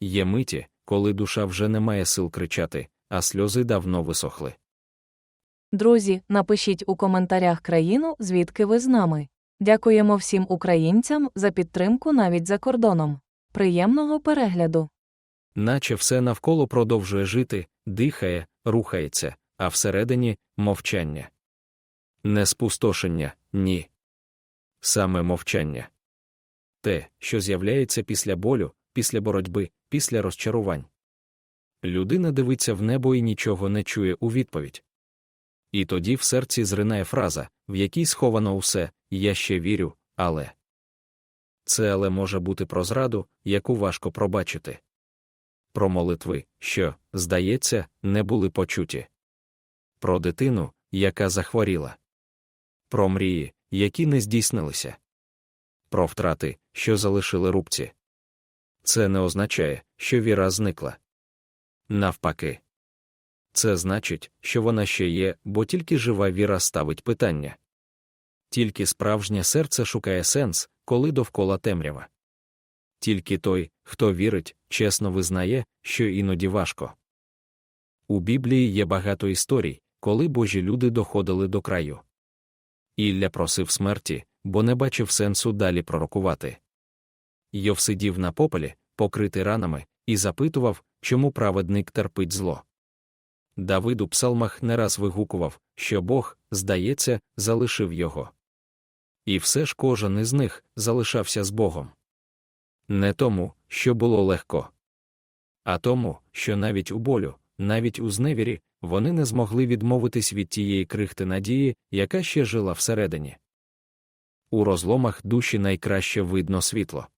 Є миті, коли душа вже не має сил кричати, а сльози давно висохли. Друзі, напишіть у коментарях країну, звідки ви з нами. Дякуємо всім українцям за підтримку навіть за кордоном. Приємного перегляду! Наче все навколо продовжує жити, дихає, рухається, а всередині мовчання. Не спустошення, ні. Саме мовчання. Те, що з'являється після болю, після боротьби, після розчарувань. Людина дивиться в небо і нічого не чує у відповідь. І тоді в серці зринає фраза, в якій сховано усе, я ще вірю, але. Це але може бути про зраду, яку важко пробачити. Про молитви, що, здається, не були почуті. Про дитину, яка захворіла. Про мрії, які не здійснилися. Про втрати, що залишили рубці. Це не означає, що віра зникла. Навпаки. Це значить, що вона ще є, бо тільки жива віра ставить питання. Тільки справжнє серце шукає сенс, коли довкола темрява. Тільки той, хто вірить, чесно визнає, що іноді важко. У Біблії є багато історій, коли божі люди доходили до краю. Ілля просив смерті, бо не бачив сенсу далі пророкувати. Йов сидів на попелі, покритий ранами, і запитував, чому праведник терпить зло. Давид у псалмах не раз вигукував, що Бог, здається, залишив його. І все ж кожен із них залишався з Богом. Не тому, що було легко, а тому, що навіть у болю, навіть у зневірі, вони не змогли відмовитись від тієї крихти надії, яка ще жила всередині. У розломах душі найкраще видно світло.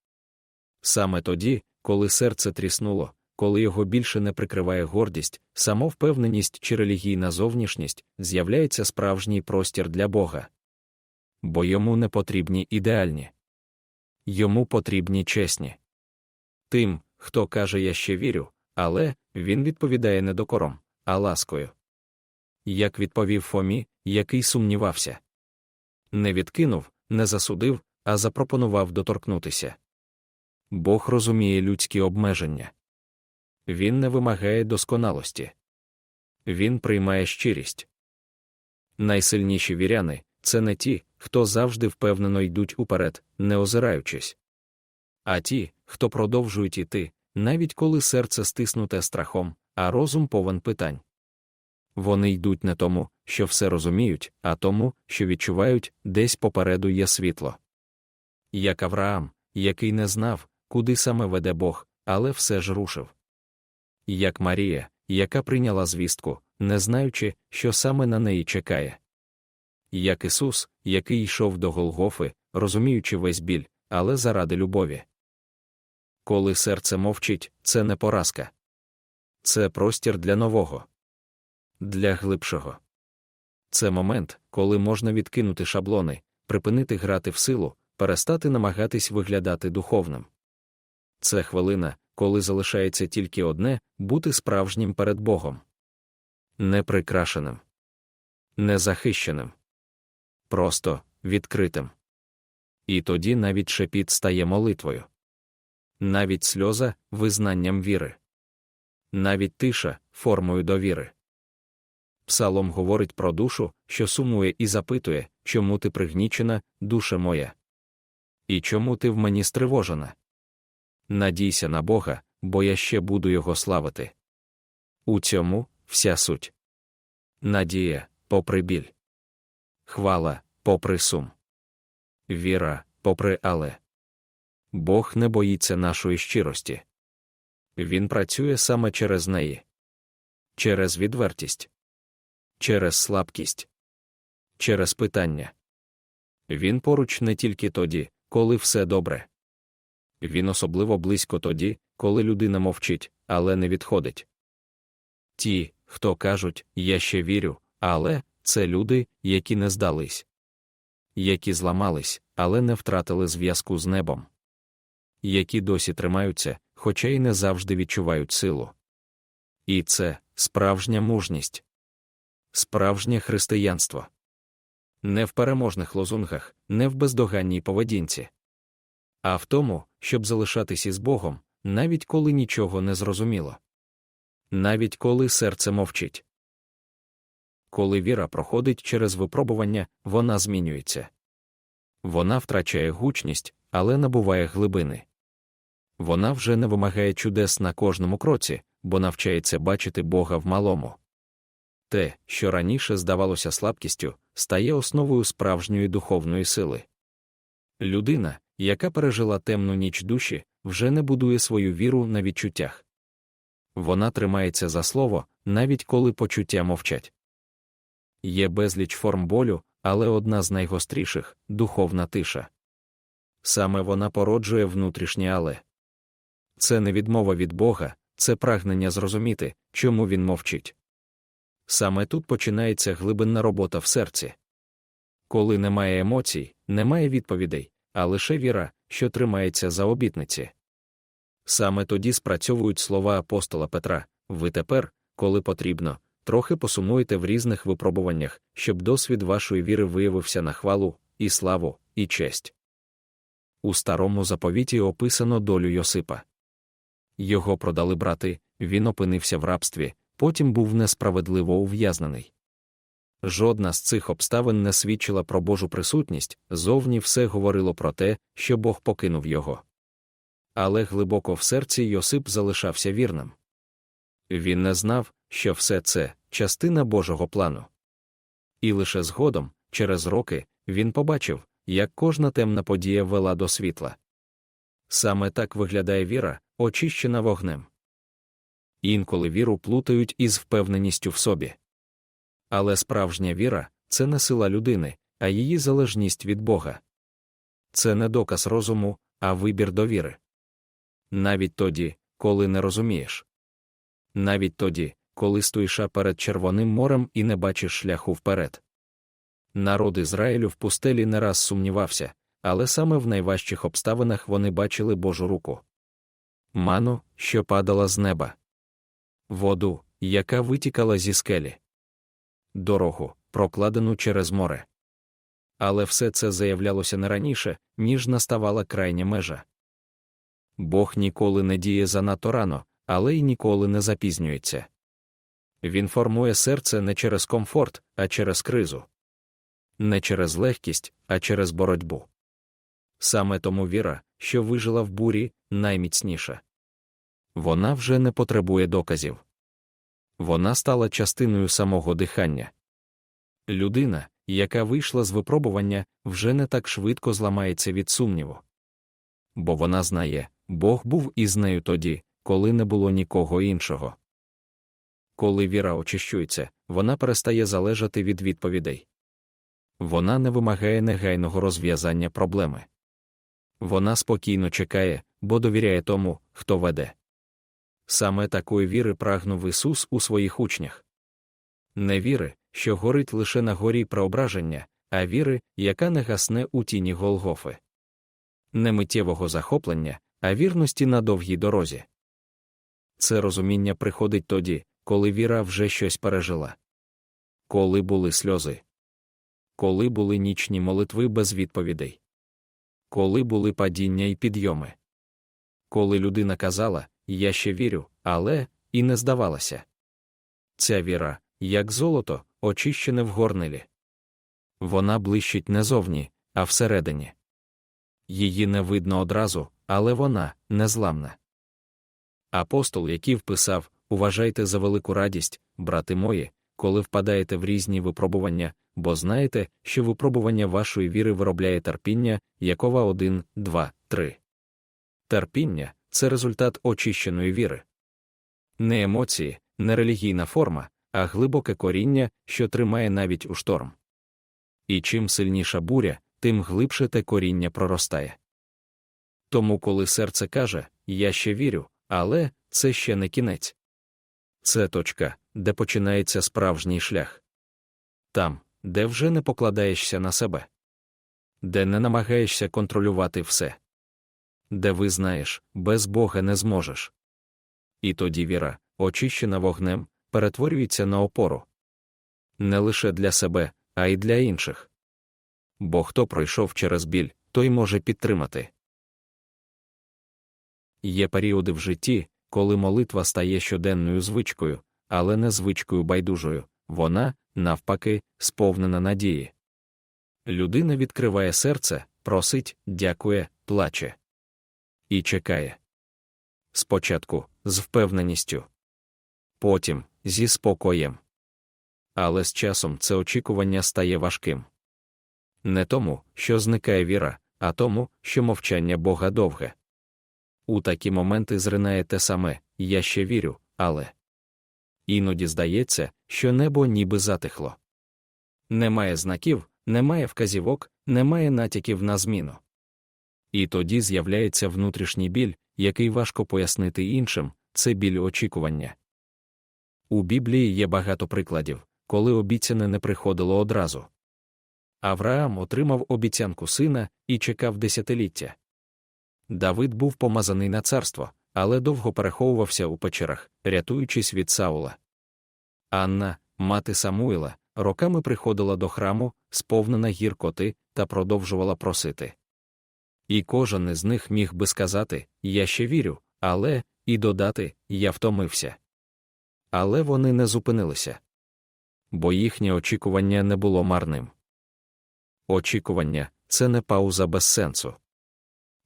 Саме тоді, коли серце тріснуло, коли його більше не прикриває гордість, самовпевненість чи релігійна зовнішність, з'являється справжній простір для Бога. Бо йому не потрібні ідеальні. Йому потрібні чесні. Тим, хто каже Я ще вірю, але він відповідає не докором, а ласкою. Як відповів Фомі, який сумнівався. Не відкинув, не засудив, а запропонував доторкнутися. Бог розуміє людські обмеження. Він не вимагає досконалості. Він приймає щирість. Найсильніші віряни це не ті, хто завжди впевнено йдуть уперед, не озираючись. А ті, хто продовжують іти, навіть коли серце стиснуте страхом, а розум повен питань. Вони йдуть не тому, що все розуміють, а тому, що відчувають, десь попереду є світло. Як Авраам, який не знав, куди саме веде Бог, але все ж рушив. Як Марія, яка прийняла звістку, не знаючи, що саме на неї чекає. Як Ісус, який йшов до Голгофи, розуміючи весь біль, але заради любові. Коли серце мовчить, це не поразка. Це простір для нового, для глибшого. Це момент, коли можна відкинути шаблони, припинити грати в силу, перестати намагатись виглядати духовним. Це хвилина, коли залишається тільки одне бути справжнім перед Богом. Неприкрашеним, незахищеним, просто відкритим. І тоді навіть шепіт стає молитвою, навіть сльоза визнанням віри, навіть тиша формою довіри. Псалом говорить про душу, що сумує і запитує, чому ти пригнічена, душа моя. І чому ти в мені стривожена? Надійся на Бога, бо я ще буду його славити. У цьому вся суть. Надія, попри біль. Хвала, попри сум. Віра, попри але. Бог не боїться нашої щирості. Він працює саме через неї, через відвертість, через слабкість, через питання. Він поруч не тільки тоді, коли все добре. Він особливо близько тоді, коли людина мовчить, але не відходить. Ті, хто кажуть, я ще вірю, але це люди, які не здались, які зламались, але не втратили зв'язку з небом, які досі тримаються, хоча й не завжди відчувають силу. І це справжня мужність, справжнє християнство. Не в переможних лозунгах, не в бездоганній поведінці, а в тому, щоб залишатись із Богом, навіть коли нічого не зрозуміло. Навіть коли серце мовчить. Коли віра проходить через випробування, вона змінюється. Вона втрачає гучність, але набуває глибини. Вона вже не вимагає чудес на кожному кроці, бо навчається бачити Бога в малому. Те, що раніше здавалося слабкістю, стає основою справжньої духовної сили. Людина, яка пережила темну ніч душі, вже не будує свою віру на відчуттях. Вона тримається за слово, навіть коли почуття мовчать. Є безліч форм болю, але одна з найгостріших духовна тиша. Саме вона породжує внутрішнє але. Це не відмова від Бога, це прагнення зрозуміти, чому він мовчить. Саме тут починається глибинна робота в серці. Коли немає емоцій, немає відповідей, а лише віра, що тримається за обітниці. Саме тоді спрацьовують слова апостола Петра ви тепер, коли потрібно, трохи посумуєте в різних випробуваннях, щоб досвід вашої віри виявився на хвалу, і славу, і честь. У старому заповіті описано долю Йосипа. Його продали брати, він опинився в рабстві, потім був несправедливо ув'язнений. Жодна з цих обставин не свідчила про Божу присутність, зовні все говорило про те, що Бог покинув його. Але глибоко в серці Йосип залишався вірним. Він не знав, що все це частина Божого плану. І лише згодом, через роки, він побачив, як кожна темна подія вела до світла. Саме так виглядає віра, очищена вогнем. Інколи віру плутають із впевненістю в собі. Але справжня віра це не сила людини, а її залежність від Бога. Це не доказ розуму, а вибір довіри. Навіть тоді, коли не розумієш. Навіть тоді, коли стоїш перед Червоним морем і не бачиш шляху вперед. Народ Ізраїлю в пустелі не раз сумнівався, але саме в найважчих обставинах вони бачили Божу руку. Ману, що падала з неба, воду, яка витікала зі скелі, дорогу, прокладену через море. Але все це заявлялося не раніше, ніж наставала крайня межа. Бог ніколи не діє занадто рано, але й ніколи не запізнюється. Він формує серце не через комфорт, а через кризу, не через легкість, а через боротьбу. Саме тому віра, що вижила в бурі, найміцніша. Вона вже не потребує доказів. Вона стала частиною самого дихання. Людина, яка вийшла з випробування, вже не так швидко зламається від сумніву. Бо вона знає, Бог був із нею тоді, коли не було нікого іншого. Коли віра очищується, вона перестає залежати від відповідей. Вона не вимагає негайного розв'язання проблеми. Вона спокійно чекає, бо довіряє тому, хто веде. Саме такої віри прагнув Ісус у своїх учнях. Не віри, що горить лише на горі преображення, а віри, яка не гасне у тіні Голгофи. Не миттєвого захоплення, а вірності на довгій дорозі. Це розуміння приходить тоді, коли віра вже щось пережила. Коли були сльози. Коли були нічні молитви без відповідей. Коли були падіння і підйоми. Коли людина казала, я ще вірю, але і не здавалася. Ця віра, як золото, очищене в горнилі. Вона блищить не зовні, а всередині. Її не видно одразу, але вона незламна. Апостол, який вписав Уважайте за велику радість, брати мої, коли впадаєте в різні випробування, бо знаєте, що випробування вашої віри виробляє терпіння, Якова 1, 2, 3. Терпіння це результат очищеної віри. Не емоції, не релігійна форма, а глибоке коріння, що тримає навіть у шторм. І чим сильніша буря, тим глибше те коріння проростає. Тому, коли серце каже, я ще вірю, але це ще не кінець. Це точка, де починається справжній шлях. Там, де вже не покладаєшся на себе, де не намагаєшся контролювати все, де визнаєш, без Бога не зможеш. І тоді віра, очищена вогнем, перетворюється на опору не лише для себе, а й для інших. Бо хто пройшов через біль, той може підтримати. є періоди в житті, коли молитва стає щоденною звичкою, але не звичкою байдужою, вона, навпаки, сповнена надії. Людина відкриває серце, просить, дякує, плаче. І чекає. Спочатку з впевненістю, потім зі спокоєм. Але з часом це очікування стає важким. Не тому, що зникає віра, а тому, що мовчання Бога довге. У такі моменти зринає те саме я ще вірю, але іноді здається, що небо ніби затихло. Немає знаків, немає вказівок, немає натяків на зміну. І тоді з'являється внутрішній біль, який важко пояснити іншим, це біль очікування. У Біблії є багато прикладів, коли обіцяне не приходило одразу. Авраам отримав обіцянку сина і чекав десятиліття. Давид був помазаний на царство, але довго переховувався у печерах, рятуючись від Саула. Анна, мати Самуїла, роками приходила до храму, сповнена гіркоти, та продовжувала просити. І кожен із них міг би сказати Я ще вірю, але і додати Я втомився. Але вони не зупинилися. Бо їхнє очікування не було марним. Очікування це не пауза без сенсу.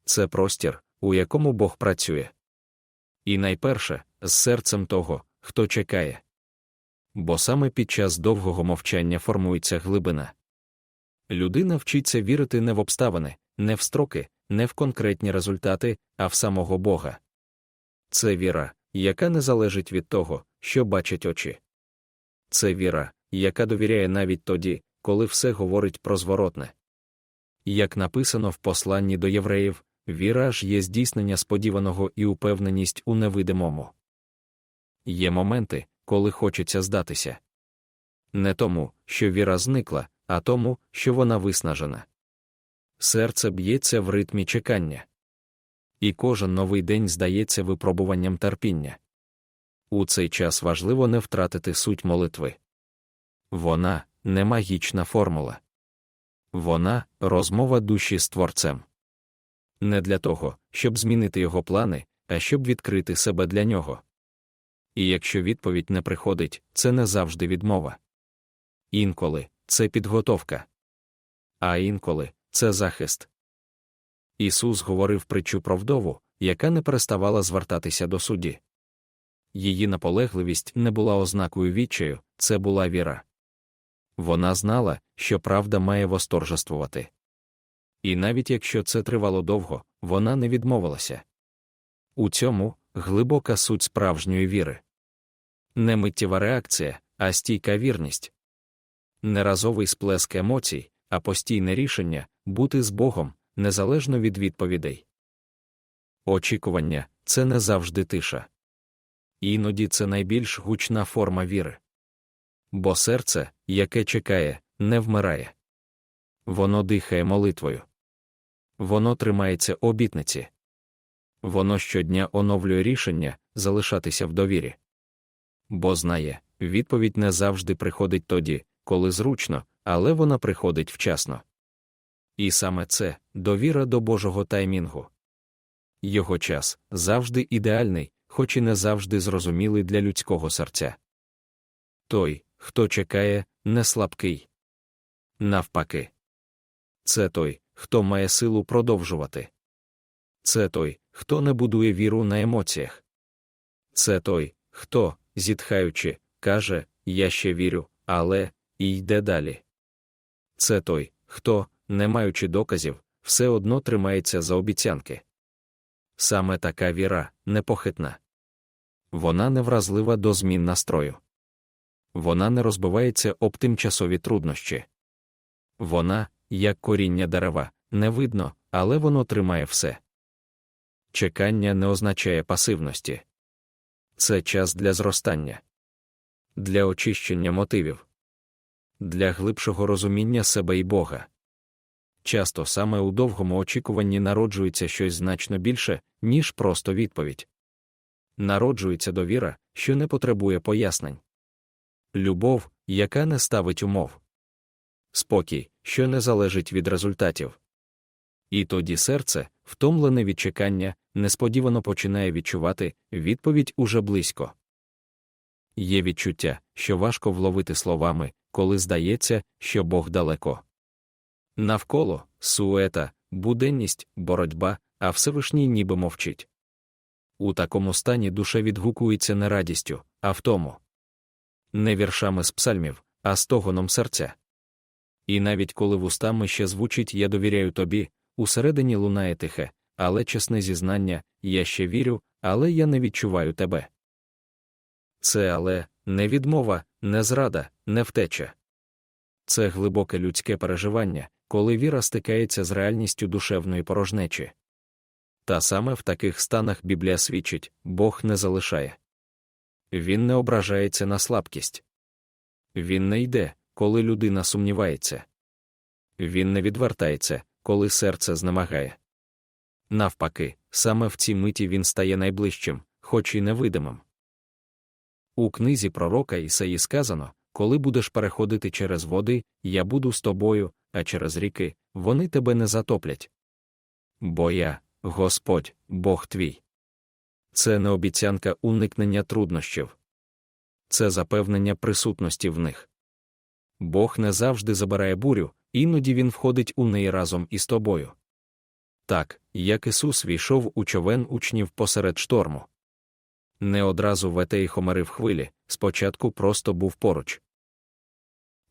Це простір, у якому Бог працює. І найперше, з серцем того, хто чекає. Бо саме під час довгого мовчання формується глибина. Людина вчиться вірити не в обставини, не в строки, не в конкретні результати, а в самого Бога. Це віра, яка не залежить від того, що бачать очі. Це віра, яка довіряє навіть тоді, коли все говорить про зворотне. Як написано в посланні до євреїв, віра ж є здійснення сподіваного і упевненість у невидимому. Є моменти, коли хочеться здатися. Не тому, що віра зникла, а тому, що вона виснажена. Серце б'ється в ритмі чекання. І кожен новий день здається випробуванням терпіння. У цей час важливо не втратити суть молитви. Вона не магічна формула. Вона розмова душі з творцем. Не для того, щоб змінити його плани, а щоб відкрити себе для нього. І якщо відповідь не приходить, це не завжди відмова. Інколи це підготовка. А інколи це захист. Ісус говорив притчу про вдову, яка не переставала звертатися до судді. Її наполегливість не була ознакою відчаю, це була віра. Вона знала, що правда має восторжествувати. І навіть якщо це тривало довго, вона не відмовилася. У цьому глибока суть справжньої віри. Не миттєва реакція, а стійка вірність. Не разовий сплеск емоцій, а постійне рішення бути з Богом незалежно від відповідей. Очікування це не завжди тиша. Іноді це найбільш гучна форма віри. Бо серце, яке чекає, не вмирає. Воно дихає молитвою. Воно тримається обітниці. Воно щодня оновлює рішення залишатися в довірі. Бо знає, відповідь не завжди приходить тоді, коли зручно, але вона приходить вчасно. І саме це довіра до Божого таймінгу. Його час завжди ідеальний, хоч і не завжди зрозумілий для людського серця. Той, хто чекає, не слабкий. Навпаки, це той, хто має силу продовжувати. Це той, хто не будує віру на емоціях. Це той, хто, зітхаючи, каже Я ще вірю, але і йде далі. Це той, хто, не маючи доказів, все одно тримається за обіцянки. Саме така віра непохитна. Вона невразлива до змін настрою. Вона не розбивається об тимчасові труднощі. Вона, як коріння дерева, не видно, але воно тримає все. Чекання не означає пасивності. Це час для зростання, для очищення мотивів, для глибшого розуміння себе і Бога. Часто саме у довгому очікуванні народжується щось значно більше, ніж просто відповідь. Народжується довіра, що не потребує пояснень. Любов, яка не ставить умов. Спокій, що не залежить від результатів. І тоді серце, втомлене від чекання, несподівано починає відчувати відповідь уже близько. Є відчуття, що важко вловити словами, коли здається, що Бог далеко. Навколо суета, буденність, боротьба, а Всевишній ніби мовчить. У такому стані душа відгукується не радістю, а втому. Не віршами з псальмів, а стогоном серця. І навіть коли вустами ще звучить Я довіряю тобі, усередині лунає тихе, але чесне зізнання, я ще вірю, але я не відчуваю тебе. Це але не відмова, не зрада, не втеча. Це глибоке людське переживання, коли віра стикається з реальністю душевної порожнечі. Та саме в таких станах Біблія свідчить Бог не залишає. Він не ображається на слабкість. Він не йде, коли людина сумнівається. Він не відвертається, коли серце знемагає. Навпаки, саме в цій миті він стає найближчим, хоч і невидимим. У книзі пророка Ісаї сказано коли будеш переходити через води, я буду з тобою, а через ріки вони тебе не затоплять. Бо я, Господь, Бог твій. Це не обіцянка уникнення труднощів, це запевнення присутності в них. Бог не завжди забирає бурю, іноді він входить у неї разом із тобою. Так, як Ісус війшов у човен учнів посеред шторму. Не одразу вете й хомерив хвилі, спочатку просто був поруч.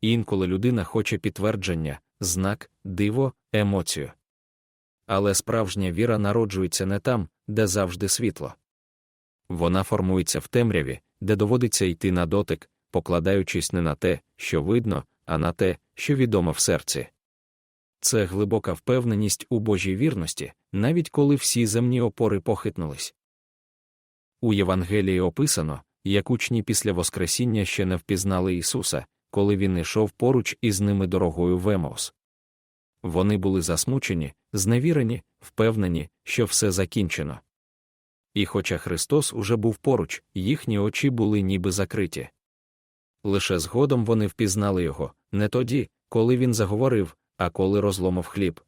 Інколи людина хоче підтвердження, знак, диво, емоцію. Але справжня віра народжується не там, де завжди світло. Вона формується в темряві, де доводиться йти на дотик, покладаючись не на те, що видно, а на те, що відомо в серці. Це глибока впевненість у Божій вірності, навіть коли всі земні опори похитнулись. У Євангелії описано, як учні після Воскресіння ще не впізнали Ісуса, коли він йшов поруч із ними дорогою в Емаус. Вони були засмучені, зневірені, впевнені, що все закінчено. І хоча Христос уже був поруч, їхні очі були ніби закриті. Лише згодом вони впізнали його, не тоді, коли він заговорив, а коли розломив хліб.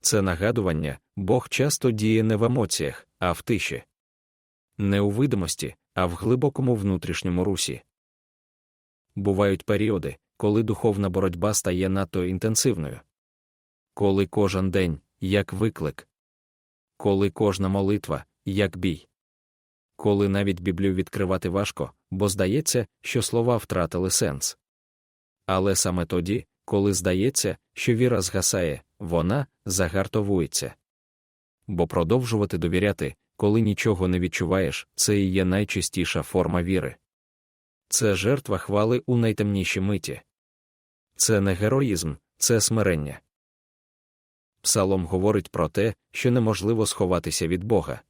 Це нагадування Бог часто діє не в емоціях, а в тиші. Не у видимості, а в глибокому внутрішньому русі. Бувають періоди, коли духовна боротьба стає надто інтенсивною. Коли кожен день, як виклик, коли кожна молитва, як бій. Коли навіть Біблію відкривати важко, бо здається, що слова втратили сенс. Але саме тоді, коли здається, що віра згасає, вона загартовується. Бо продовжувати довіряти, коли нічого не відчуваєш, це і є найчистіша форма віри. Це жертва хвали у найтемнішій миті. Це не героїзм, це смирення. Псалом говорить про те, що неможливо сховатися від Бога.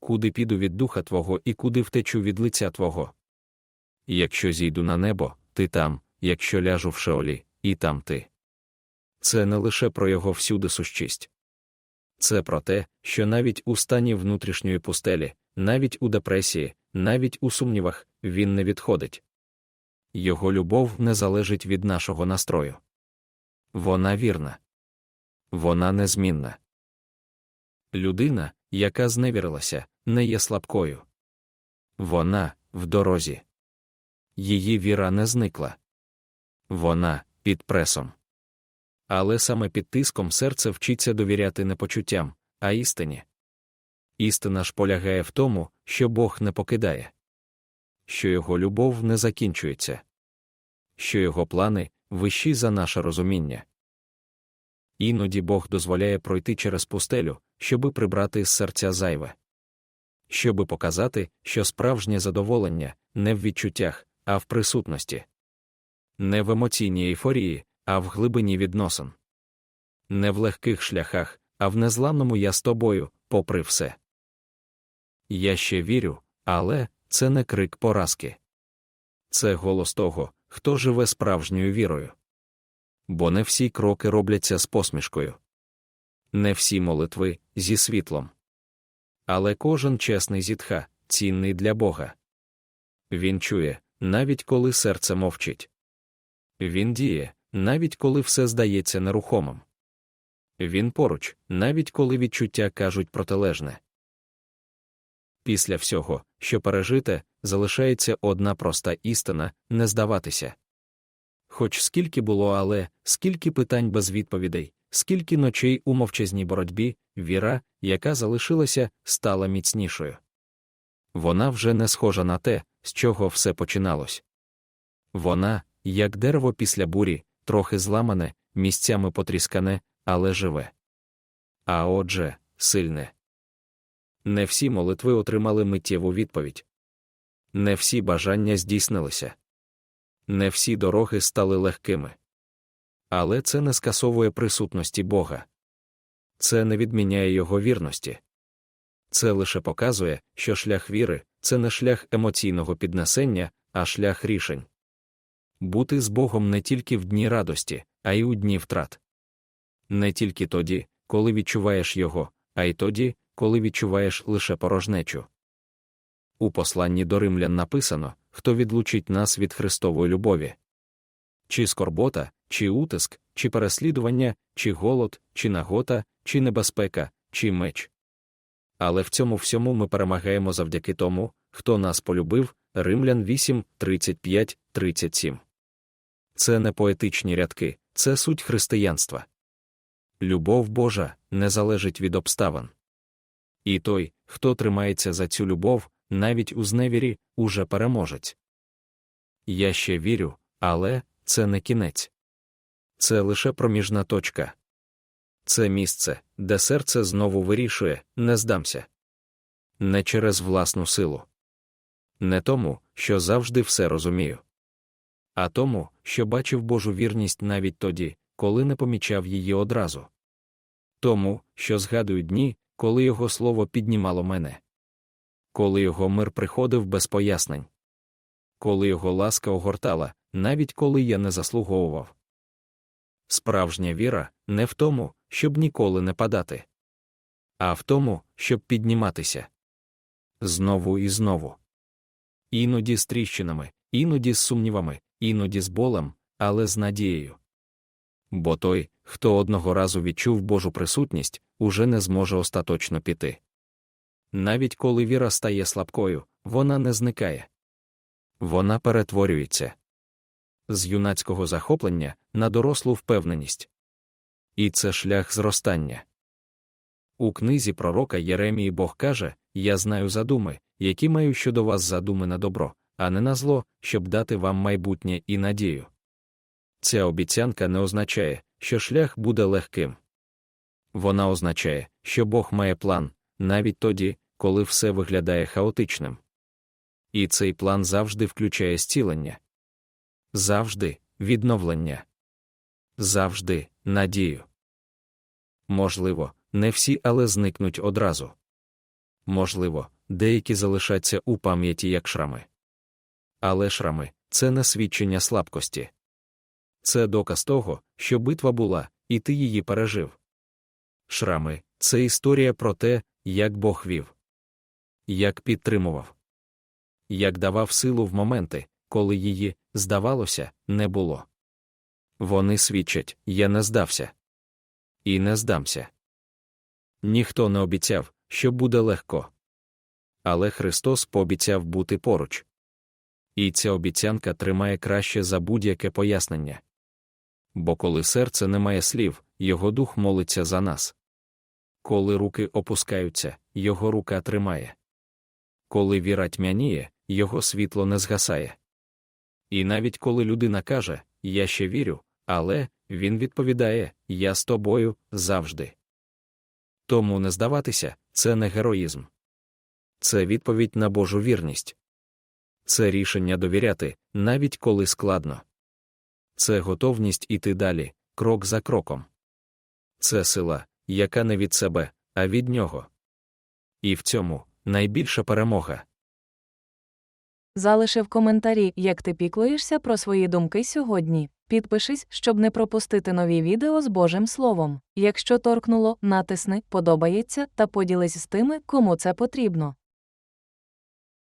Куди піду від духа Твого і куди втечу від лиця Твого. Якщо зійду на небо, ти там, якщо ляжу в шеолі, і там ти. Це не лише про його всюди сущість. Це про те, що навіть у стані внутрішньої пустелі, навіть у депресії, навіть у сумнівах, він не відходить. Його любов не залежить від нашого настрою. Вона вірна. Вона незмінна. Людина, яка зневірилася, не є слабкою. Вона в дорозі. Її віра не зникла. Вона під пресом. Але саме під тиском серце вчиться довіряти не почуттям, а істині. Істина ж полягає в тому, що Бог не покидає, що його любов не закінчується, що його плани вищі за наше розуміння. Іноді Бог дозволяє пройти через пустелю, щоби прибрати з серця зайве, щоби показати, що справжнє задоволення не в відчуттях, а в присутності, не в емоційній ейфорії, а в глибині відносин, не в легких шляхах, а в незламному я з тобою, попри все. Я ще вірю, але це не крик поразки. Це голос того, хто живе справжньою вірою. Бо не всі кроки робляться з посмішкою, не всі молитви зі світлом. Але кожен чесний зітха, цінний для Бога. Він чує, навіть коли серце мовчить. Він діє, навіть коли все здається нерухомим. Він поруч, навіть коли відчуття кажуть протилежне. Після всього, що пережите, залишається одна проста істина не здаватися. Хоч скільки було, але, скільки питань без відповідей, скільки ночей у мовчазній боротьбі, віра, яка залишилася, стала міцнішою. Вона вже не схожа на те, з чого все починалось. Вона, як дерево після бурі, трохи зламане, місцями потріскане, але живе. А отже, сильне. Не всі молитви отримали миттєву відповідь. Не всі бажання здійснилися. Не всі дороги стали легкими. Але це не скасовує присутності Бога. Це не відміняє його вірності. Це лише показує, що шлях віри це не шлях емоційного піднесення, а шлях рішень. Бути з Богом не тільки в дні радості, а й у дні втрат. Не тільки тоді, коли відчуваєш його, а й тоді, коли відчуваєш лише порожнечу. У посланні до римлян написано, хто відлучить нас від Христової любові. Чи скорбота, чи утиск, чи переслідування, чи голод, чи нагота, чи небезпека, чи меч. Але в цьому всьому ми перемагаємо завдяки тому, хто нас полюбив, Римлян 8, 35, 37. Це не поетичні рядки, це суть християнства. Любов Божа не залежить від обставин. І той, хто тримається за цю любов, навіть у зневірі, уже переможець. Я ще вірю, але це не кінець. Це лише проміжна точка. Це місце, де серце знову вирішує, не здамся. Не через власну силу. Не тому, що завжди все розумію. А тому, що бачив Божу вірність навіть тоді, коли не помічав її одразу. Тому, що згадую дні, коли його слово піднімало мене. Коли його мир приходив без пояснень. Коли його ласка огортала, навіть коли я не заслуговував. Справжня віра не в тому, щоб ніколи не падати, а в тому, щоб підніматися. Знову і знову. Іноді з тріщинами, іноді з сумнівами, іноді з болем, але з надією. Бо той, хто одного разу відчув Божу присутність, уже не зможе остаточно піти. Навіть коли віра стає слабкою, вона не зникає. Вона перетворюється з юнацького захоплення на дорослу впевненість. І це шлях зростання. У книзі пророка Єремії Бог каже: Я знаю задуми, які маю щодо вас задуми на добро, а не на зло, щоб дати вам майбутнє і надію. Ця обіцянка не означає, що шлях буде легким. Вона означає, що Бог має план, навіть тоді, коли все виглядає хаотичним. І цей план завжди включає зцілення, завжди відновлення, завжди надію. Можливо, не всі, але зникнуть одразу. Можливо, деякі залишаться у пам'яті як шрами. Але шрами це не свідчення слабкості. Це доказ того, що битва була, і ти її пережив. Шрами це історія про те, як Бог вів, як підтримував, як давав силу в моменти, коли її, здавалося, не було. Вони свідчать, я не здався. І не здамся. Ніхто не обіцяв, що буде легко. Але Христос пообіцяв бути поруч. І ця обіцянка тримає краще за будь-яке пояснення. Бо коли серце не має слів, його дух молиться за нас. Коли руки опускаються, його рука тримає. Коли віра тьмяніє, його світло не згасає. І навіть коли людина каже Я ще вірю, але він відповідає Я з тобою завжди. Тому не здаватися це не героїзм. Це відповідь на Божу вірність. Це рішення довіряти, навіть коли складно. Це готовність іти далі, крок за кроком. Це сила, яка не від себе, а від нього. І в цьому найбільша перемога. Залиши в коментарі, як ти піклуєшся про свої думки сьогодні. Підпишись, щоб не пропустити нові відео з Божим Словом. Якщо торкнуло, натисни, подобається та поділись з тими, кому це потрібно.